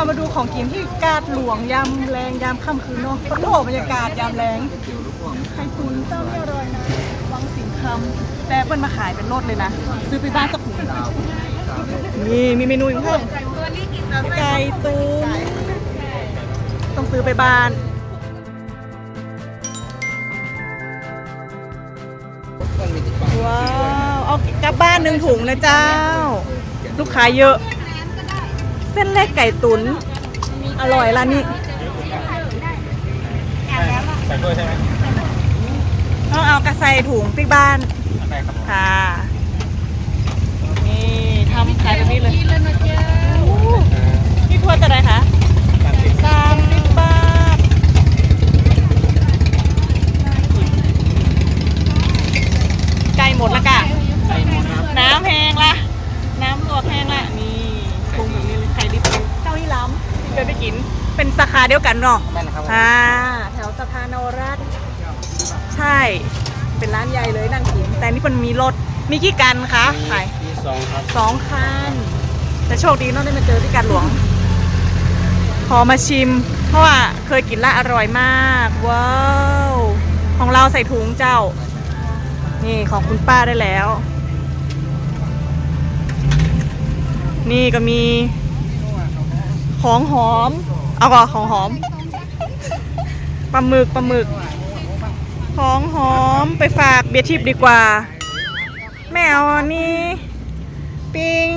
ามาดูของกินที่กาดหลวงยามแรงยามค่ำคืนเนาะโอ้โหบรรยากาศยามแรงไข่ตุ๋นเจ้านี่อร่อยนะวังสิงคำแต่เปิ้ลมาขายเป็นรถเลยนะ ซื้อไปบ้านสักถุงนี่มีเมนูอีกเพิ่มไก่ตุ๋นต้องซื้อไปบ้านว้าว เอากลับบ้านหนึ่งถุงนะเจ้า ลูกค้าเยอะ เส้นเล็กไก่ตุนอร่อยร้านนี้ใส่ด้วยใช่ไหมต้องเอากระใส่ถุงปิ๊กบ้านได้ครับค่ะนี่ทำขายแบบนี้เลยโอ้นี่ถ้วยจะไรคะาขาเดียวกันเนาะได้นะครับอ่าแถวสะพานนวรัตน์ใช่ เป็นร้านใหญ่เลยนั่งกินแต่นี่มันมีรถมีกี่กันคะขายที่สองครับสองคันแต่โชคดีเนาะได้มาเจอที่การหลวง ขอมาชิม เพราะว่าเคยกินและอร่อยมาก ว้าว ของเราใส่ถุงเจ้า นี่ของคุณป้าได้แล้ว นี่ก็มี ของหอม เอาก่อนของหอมปลาหมึกปลาหมึก ของหอมไปฝากเบียร์ทิพย์ดีกว่า แมวอันนี้ปิ้ง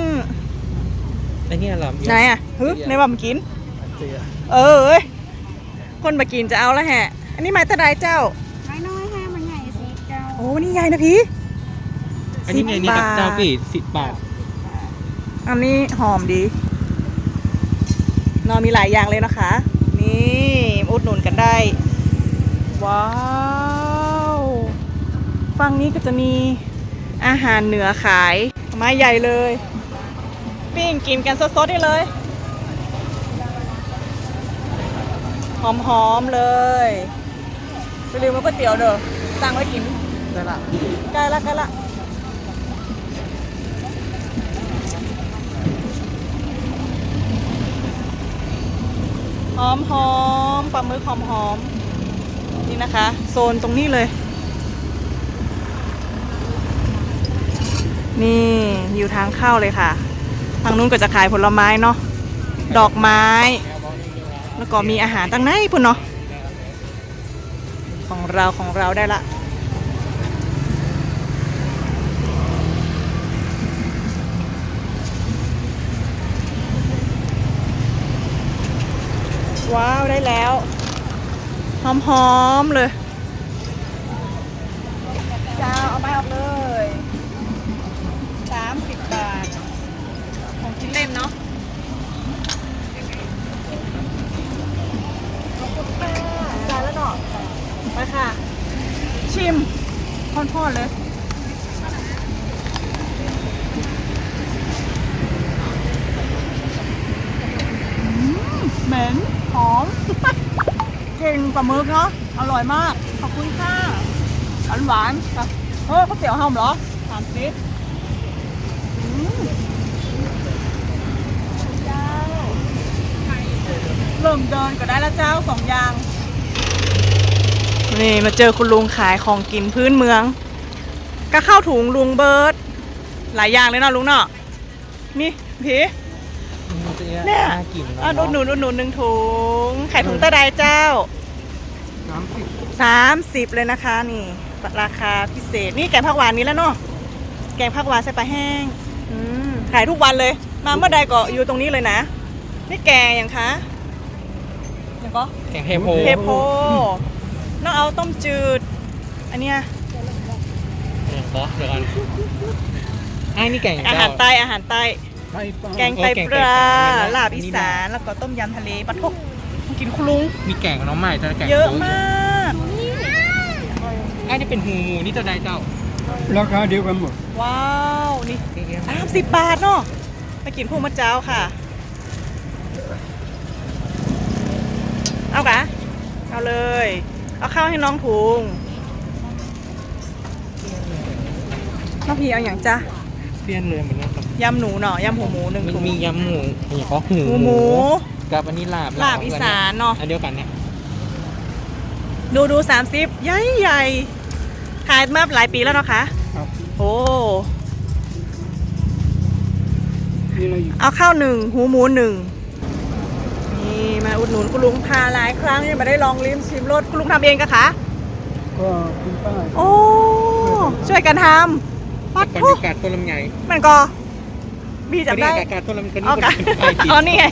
ไอ้นี่เหรอไหนอะฮึในว่ามากินเจียเออเอ้ยคนมากินจะเอาแล้วแฮะ อันนี้ไม้ตะไดเจ้าไม้น้อยห้ามันใหญ่สีเจ้าโอ้นี่ใหญ่นะพี่อันนี้ไงนี่กับสิบบาทเจ้าปีสิบบาทอันนี้หอมดีเนอนมีหลายอย่างเลยนะคะ นี่อุดหนุนกันได้ ว้าวฝั่งนี้ก็จะมีอาหารเหนือขายไม้ใหญ่เลย ปิ้งกินกันสดๆได้เลยหอมๆเลยไปลืมว่าก๋วยเตี๋ยวเด้อสั่งไว้กินได้ละใกล้ละใกล้ละ อมหอมปลาหมึกหอมหอมนี่นะคะ โซนตรงนี้เลย นี่อยู่ทางเข้าเลยค่ะ ทางนู้นก็จะขายผลไม้เนาะดอกไม้ แล้วก็มีอาหารตั้งไหนพุ่นเนาะของเราของเราได้ละ ว้าวได้แล้ว หอมๆเลยจ้าเอาไม้ออกเลยสามสิบบาท ของกินเล่นเนาะขอบคุณค่ะจ่ายแล้วเนาะไปค่ะ ชิมพ่อนๆเลยเหม็น หอม เก่งปลาหมึกเนาะ อร่อยมาก ขอบคุณค่ะ หวานหวานค่ะเฮ้ยก๋วยเตี๋ยวหอมเหรอสามสิบเจ้าเริ่มเดินก็ได้แล้วเจ้าสองอย่าง นี่มาเจอคุณลุงขายของกินพื้นเมือง ก็เข้าวถุงลุงเบิร์ด หลายอย่างเลยเนาะลุงเนาะนี่ผี เนี่ยน่ากินอะอุดหนุนอุดหนุนหนึ่งถุงไข่ถุงตะไดเจ้าน้ำสิบสามสิบเลยนะคะนี่ ราคาพิเศษนี่แกงผักหวานนี้แล้วเนาะแกงผักหวานใส่ปลาแห้งอืมขายทุกวันเลย มาเมื่อใดก็อยู่ตรงนี้เลยนะ นี่แกงอย่างคะอย่างก็แกงเทโพเทโพน้องเอาต้มจืด อันเนี้ยเดี๋ยวก่อนเดี๋ยวก่อนไอ้นี่แกงอาหารใต้อาหารใต้ไต้ปลา แกงไตปลาลาบอีสานแล้วก็ต้มยำทะเลปลาทกกินคุณลุง มีแกงกับน้องใหม่แต่แกงเยอะมากไอ้นี่เป็นหูหมูนี่ตัวใดเจ้าราคาเดียวกันหมด ว้าว นี่สามสิบบาทเนาะไปกินพวกมะเจ้าค่ะ เอากะเอาเลย เอาข้าวให้น้องถุงน้องพีเอาอย่างจ้ะเปลี่ยนเลยเหมือนกันครับ ยำหนูเนาะยำหัวหมูหนึ่งมันถุง มียำหมูอย่างก็หูหูหมูกกับอันนี้ลาบลาบอีสานเนาะอันเดียวกันเนี่ยดูดูสามสิบใหญ่ใหญ่ขายมาหลายปีแล้วเนาะคะครับโอ้นี่เราอยู่เอาข้าวหนึ่งหูหมูหนึ่งนี่มาอุดหนุนคุณลุงพาหลายครั้งยังไม่ได้ลองลิ้มชิมรสคุณลุงทำเองกะคะก็คุณป้าโอ้ช่วยกันทำปัดบรรทุกยากาศต้นลำไยมันก็ บีจับได้บรรยากาศต้นลำไยเอากันนี่เป็นไฟติดอ๋อนี่ไง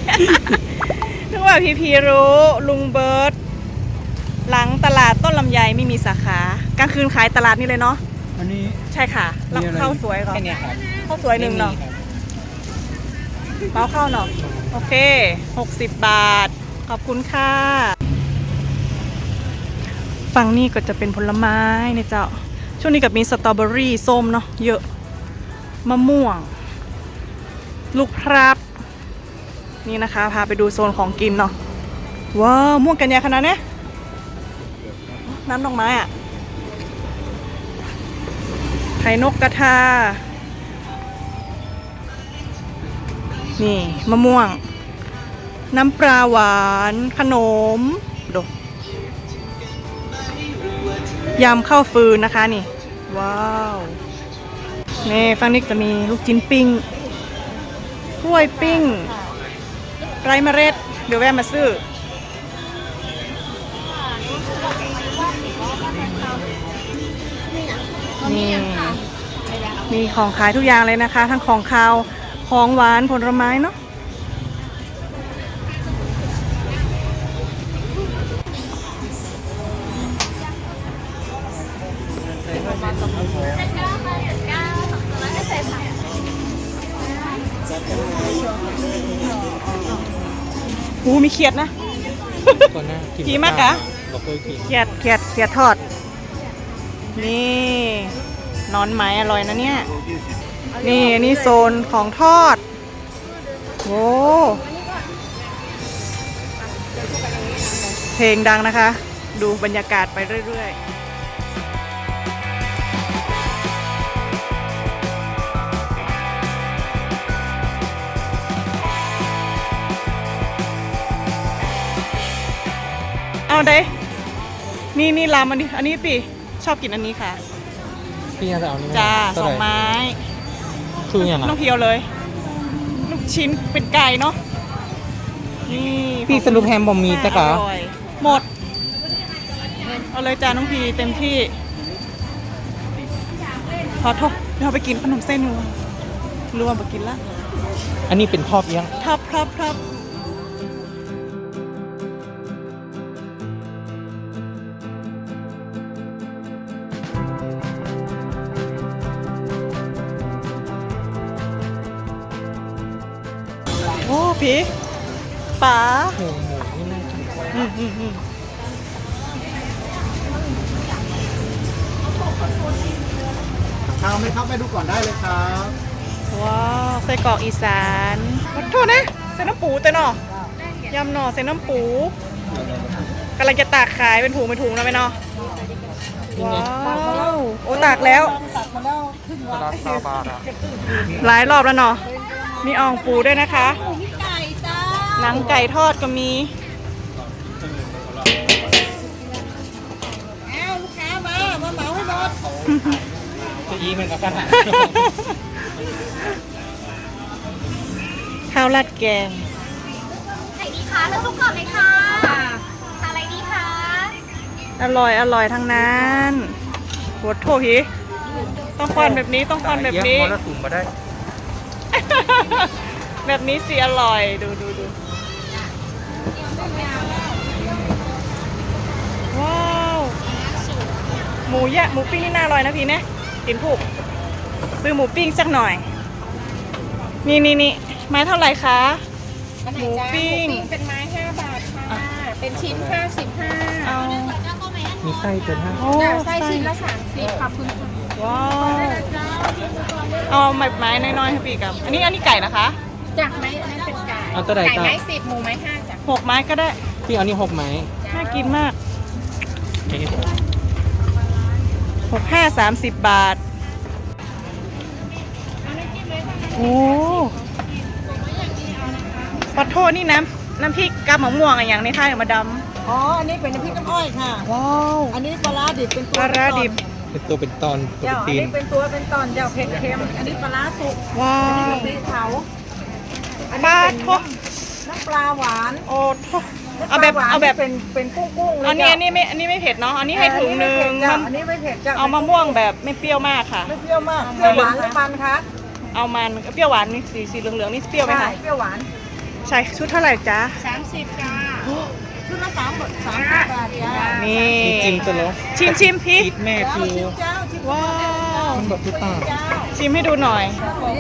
นึกว่าพีพีรู้ลุงเบิร์ตหลังตลาดต้นลำไยไม่มีสาขากลางคืนขายตลาดนี่เลยเนาะอันนี้ใช่ค่ะรับมีอะไรข้าวสวยก่อนแค่เนี้ยครับข้าวสวยหนึ่งเนาะเปาเข้าเนาะโอเค 60 บาท ขอบคุณค่ะ ฝั่งนี้ก็จะเป็นผลไม้นะเจ้า ช่วงนี้กับมีสตรอเบอรี่ส้มเนาะเยอะ มะม่วง ลูกพรับ นี่นะคะ พาไปดูโซนของกินเนาะว้าวม่วงกันยาขนาดเนี้ยน้ำดอกไม้อะไข่นกกระทา นี่มะม่วง น้ำปลาหวาน ขนมดูยำข้าวฟืนนะคะนี่ ว้าว นี่ฝั่งนี้จะมีลูกชิ้นปิ้ง กล้วยปิ้ง ไรเมล็ด เดี๋ยวแวะมาซื้อ นี่มีของขายทุกอย่างเลยนะคะ ทั้งของคาว ของหวานผลไม้เนาะ มีเขียดนะคนหน้าขี่มากกะเราเคยกินเขียดเขียดเขียดทอด นี่นอนไหมอร่อยนะเนี่ย นี่อันนี่โซนของทอดโอ้เพลงดังนะคะ ดูบรรยากาศไปเรื่อยๆ อาเด้ นี่นี่ลามอันนี้ อันนี้ปีชอบกินอันนี้ค่ะ พี่จะเอานี่ไหมจ้าเท่สไหอร่งไม้คืออย่างน้ออะงเพียวเลย ลูกชิ้นเป็นไก่เนาะ นี่พี่สรุปแฮมบอมมีแต่กะอร่อยหมด เอาเลยจ้าน้องพีเต็มที่ ขอโทษเดี๋ยวเราไปกินขนมเส้นรวมรวมไปกินละ อันนี้เป็นทอบเอียงทับทับทับ โอ้ผีป๋าหมูหมูนี่น่ากินอืมอืมอืมข้าวไหมครับไปดูก่อนได้เลยครับ ว้าวไส้กรอกอีสานขอโทษนะใส่น้ำปูเต้นอยำหน่อใส่น้ำปูกำลังจะตากขายเป็นถุงเป็นถุงแล้วไหมเนาะว้าวโอ้ตากแล้วราคาบาทอะหลายรอบแล้วเนาะมีอ่องปูด้วยนะคะไก่จ้า หนังไก่ทอดก็มีอ้าวลูกค้ามา มาเหมาให้หมดจะอีมันกับกันอะข้าวราดแกงไข่ดีคะเลือกลูกก่อนเลยค่ะทานอะไรดีคะอร่อยอร่อยทั้งนั้นหัวโถหีต้องควันแบบนี้ต้องควันแบบนี้มรสุมมาได้ แบบนี้สิอร่อยดูดูดู ว้าว หมูยะหมูปิ้งนี่น่าอร่อยนะพี่นะกินผูกซื้อหมูปิ้งสักหน่อย นี่นี่นี่ไม้เท่าไหร่คะหมูปิ้งเป็นไม้5บาทค่ะ เป็นชิ้น55เอามีไส้เกินห้าโอ้ไส้ชิ้นละ30ขอบคุณค่ะว้าวเอาไม้ไม้น้อยๆให้ปีกับ อันนี้อันนี้ไก่นะคะ จากไม้อันนั้นเป็นไก่ เอาตัวใดไก่จ้าไม้สิบหมูไม้ห้าจ้ะหกไม้ก็ได้ พี่เอานี่หกไหมน่ากินมากหกห้าสามสิบบาทโอ้ปัดโทษนี่น้ำน้ำพริกกับมะม่วงอะไรอย่างนี้ค่ะมาดอ๋อ อันนี้เป็นน้ำพริกน้ำอ้อยค่ะำว้าวอันนี้ปลาร้าดิบเป็นตัวปลาร้าดิบเป็นตัวเป็นตอนตัวเจ้าเป็นอันตีนนี้เป็นตัวเป็นตอนเจ้าเผ็ดเค็ม อันนี้ปลาร้าสุกว้าอันนี้ว กะปิเผาอัน ปนี้ลาเป็นทน้ำน้ำปลาหวานโอ้โทเอาแบบน้ำปลหวนเอาแบบเป็นเป็นกุ้งกุ้งๆเลยอันนี้เจ้าอันนี้ไม่อันนี้ไม่เผ็ดเนาะอันนี้ให้ถุงหนึ่งอันนี้ไม่เผ็ดเจ้าเอามะม่วงแบบไม่เปรี้ยวมากค่ะไม่เปรี้ยวมากเปรี้ยวหวานหรือมันคะเอามันเปรี้ยวหวานนี่สีสีเหลืองๆนี่เปรี้ยวไหมใช่คะเปรี้ยวหวานใช่ชุดเท่าไหร่จ๊ะสามสิบจ้าชุดละสามบาทสามสิบบาทจ้านี่มีจิ้มตัวเนาะชิมชิมพี่ชีสแม่ครูเจ้าชิมว้าวมันแบบตุ๊กตาเจ้าชิมให้ดูหน่อย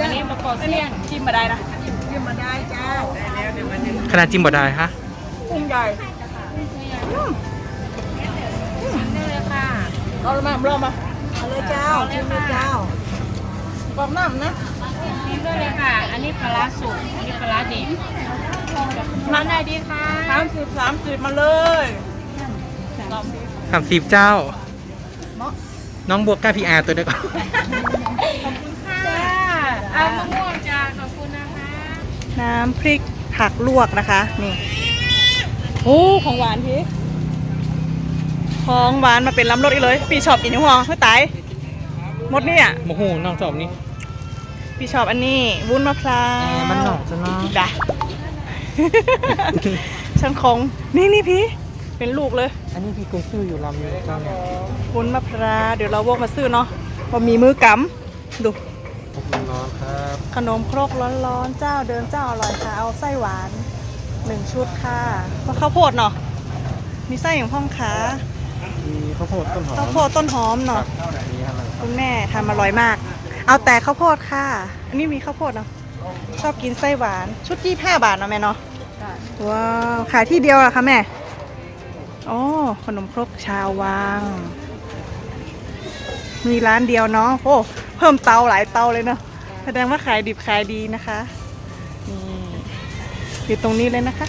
อันนี้มะกอกเสี้ยนชิมมาได้นะชิ มมาได้เจ้าขนาดจิ้มบ่ได้ฮะกุ้งใหญ่นี่เลยค่ะเอาละมาเรามาเอาเลยเจ้าชิมเลยเจ้าบอกน้ำนะนี่ด้วยเลยค่ะ อันนี้ปลาร้าสุกอันนี้ปลาร้าดิบร้านไหนดีคะสามสิบสามสิบมาเลยสามสิบเจ้า น้องบวกก้าพีอาร์ตัวเดียวก่อนจ้าเอามะม่วงจ้า ขอบคุณนะคะ น้ำพริกผักลวกนะคะ นี่โอ้ของหวานพี่ของหวานมาเป็นล้ำรสอีกเลย ปีชอบกินหัวเพื่อตายหมดเนี่ยโมโหน้องชอบนี่ปีชอบอันนี้ วุ้นมะพร้าวแอร์มันหนอกจะเนาะจ้ะฉันคงนี่นี่พี่เป็นลูกเลย อันนี้พี่เคยซื้ออยู่ลำนี้เจ้าเนี่ยวุ้นมะพร้าวเดี๋ยวเราวกมาซื้อเนาะพอมีมือกำดู ขอบคุณน้องครับ ขนมครกร้อนๆเจ้าเดิมเจ้าอร่อยค่ะ เอาไส้หวานหนึ่งชุดค่ะก็ข้าวโพดเนาะมีไส้อย่างพ่องขามีข้าวโพดต้นหอมข้าวโพดต้นหอมเนาะมีอะไรครับคุณแม่ทำอร่อยมาก เอาแต่ข้าวโพดค่ะ อันนี้มีข้าวโพดเนาะชอบกินไส้หวานชุดยี่ห้าบาทเนาะแม่เนาะว้าวขายที่เดียวเหรอะคะแม่โอ้ขนมครกชาววัง มีร้านเดียวเนาะโอ้เพิ่มเตาหลายเตาเลยเนาะแสดงว่าขายดิบขายดีนะคะนี่อยู่ตรงนี้เลยนะคะ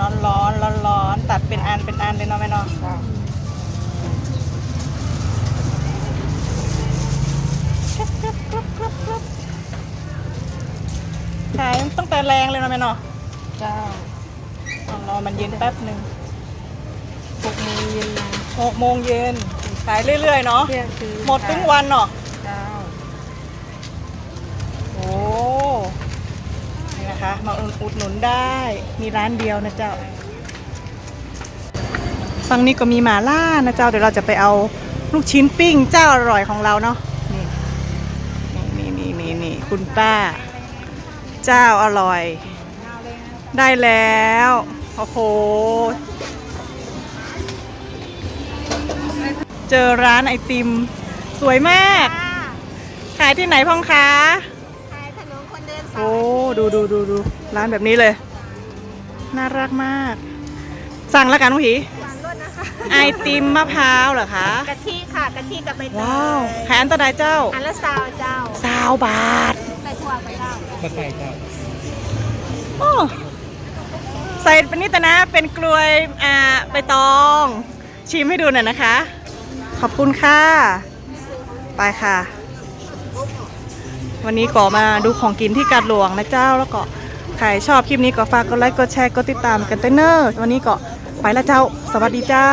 ร้อนร้อนร้อนร้อนๆตัดเป็นอันเป็นอันเลยเนาะแม่เนาะกรึบกรึบกรึบกรึบกรึบขายตั้งแต่แรงเลยเนาะแม่เนาะเจ้าเอารอมันเย็นแป๊บหนึ่งหกโมงเย็นนะหกโมงเย็น ขายเรื่อยๆเนาะ เที่ยงคืนหมดทุกวันเนาะ เจ้าโอ้นี่นะคะ มาอุดหนุนได้ มีร้านเดียวนะเจ้า ฝั่งนี้ก็มีหมาล่านะเจ้า เดี๋ยวเราจะไปเอาลูกชิ้นปิ้งเจ้าอร่อยของเราเนาะ นี่ นี่นี่นี่นี่คุณป้า เจ้าอร่อย ได้แล้ว โอ้โห เจอร้านไอติม สวยมาก ขายที่ไหนพ่องคะขายขนมคนเดินสายโอ้ดูดูดูดูร้านแบบนี้เลย น่ารักมาก สั่งแล้วกันผู้ผีหวานรสนะคะไอติมมะพร้าวเหรอคะกะทิค่ะกะทิกับใบเตยว้าวขายอันตรายเจ้าอันละซาวเจ้าสาวบาทใส่ถั่วไปเจ้ามาใส่เจ้าโอ้ใส่เป็นนิดนะเป็นกลวยอ่าใบตอง ชิมให้ดูหน่อยนะคะ ขอบคุณค่ะ ไปค่ะ วันนี้ก็มาดูของกินที่กาดหลวงนะเจ้าแล้วก็ใครชอบคลิปนี้ก็ฝากกดไลค์กดแชร์กดติดตามกันเต้นเนอร์วันนี้ก็ไปละเจ้า สวัสดีเจ้า